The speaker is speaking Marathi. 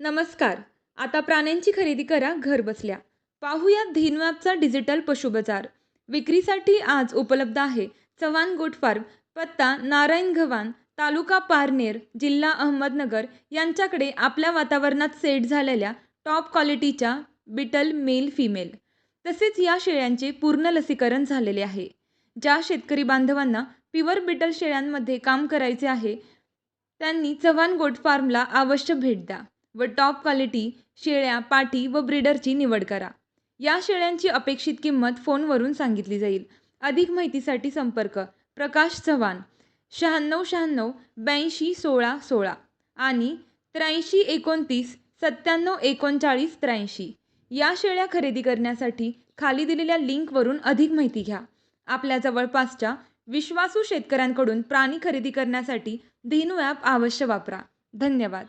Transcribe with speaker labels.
Speaker 1: नमस्कार. आता प्राण्यांची खरेदी करा घर बसल्या. पाहूया धीनवॅपचा डिजिटल पशु बाजार विक्रीसाठी आज उपलब्ध आहे चव्हाण गोट फार्म पत्ता नारायण गव्हाण तालुका पारनेर जिल्हा अहमदनगर यांच्याकडे आपल्या वातावरणात सेट झालेल्या टॉप क्वालिटीच्या बिटल मेल फिमेल. तसेच या शेळ्यांचे पूर्ण लसीकरण झालेले आहे. ज्या शेतकरी बांधवांना प्युअर बिटल शेळ्यांमध्ये काम करायचे आहे त्यांनी चव्हाण गोट फार्मला अवश्य भेट द्या. व टॉप क्वालिटी शेळ्या पाटी व ब्रीडरची निवड करा. या शेळ्यांची अपेक्षित किंमत फोनवरून सांगितली जाईल. अधिक माहितीसाठी संपर्क प्रकाश चव्हाण शहाण्णव शहाण्णव ब्याऐंशी सोळा सोळा आणि त्र्याऐंशी एकोणतीस सत्त्याण्णव एकोणचाळीस त्र्याऐंशी. या शेळ्या खरेदी करण्यासाठी खाली दिलेल्या लिंकवरून अधिक माहिती घ्या. आपल्या जवळपासच्या विश्वासू शेतकऱ्यांकडून प्राणी खरेदी करण्यासाठी धेनू ॲप अवश्य वापरा. धन्यवाद.